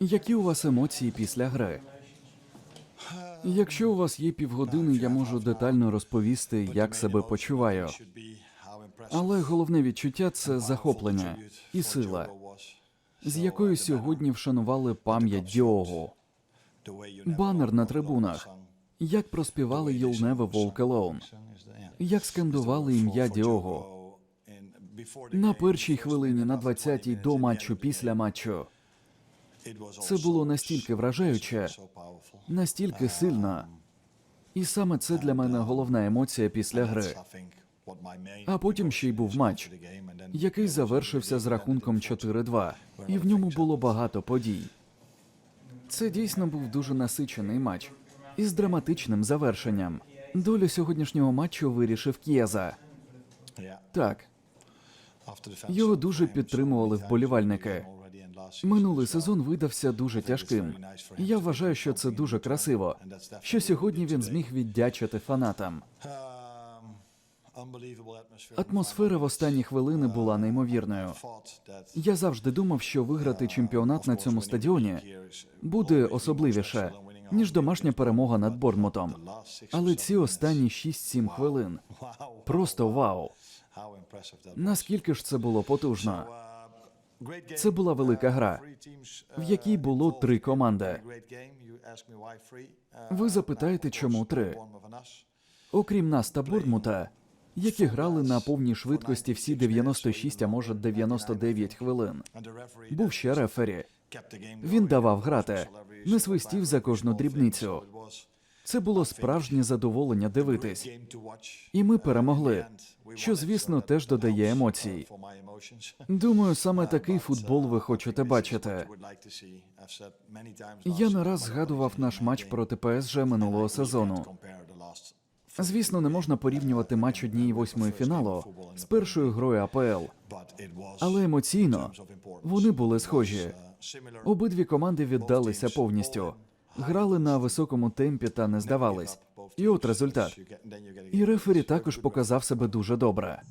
Які у вас емоції після гри? Якщо у вас є півгодини, я можу детально розповісти, як себе почуваю. Але головне відчуття це захоплення і сила, з якою сьогодні вшанували пам'ять Діогу. Банер на трибунах. Як проспівали «You'll never walk alone», як скандували ім'я Діого. На першій хвилині, на 20-й до матчу, після матчу. Це було настільки вражаюче, настільки сильно. І саме це для мене головна емоція після гри. А потім ще й був матч, який завершився з рахунком 4-2, і в ньому було багато подій. Це дійсно був дуже насичений матч із драматичним завершенням. Долю сьогоднішнього матчу вирішив К'єза. Так, його дуже підтримували вболівальники. Минулий сезон видався дуже тяжким. І Я вважаю, що це дуже красиво. Що сьогодні він зміг віддячити фанатам. Атмосфера в останні хвилини була неймовірною. Я завжди думав, що виграти чемпіонат на цьому стадіоні буде особливіше, ніж домашня перемога над Борнмутом. Але ці останні 6-7 хвилин просто вау. Наскільки ж це було потужно? Це була велика гра, в якій було три команди. Ви запитаєте, чому три? Окрім нас та Борнмута, які грали на повній швидкості всі 96, а може 99 хвилин. Був ще рефері. Він давав грати, не свистів за кожну дрібницю. Це було справжнє задоволення дивитись. І ми перемогли, що, звісно, теж додає емоцій. Думаю, саме такий футбол ви хочете бачити. Я не раз згадував наш матч проти ПСЖ минулого сезону. Звісно, не можна порівнювати матч однієї восьмої фіналу з першою грою АПЛ, але емоційно вони були схожі. Обидві команди віддалися повністю, грали на високому темпі та не здавались. І от результат. І рефері також показав себе дуже добре.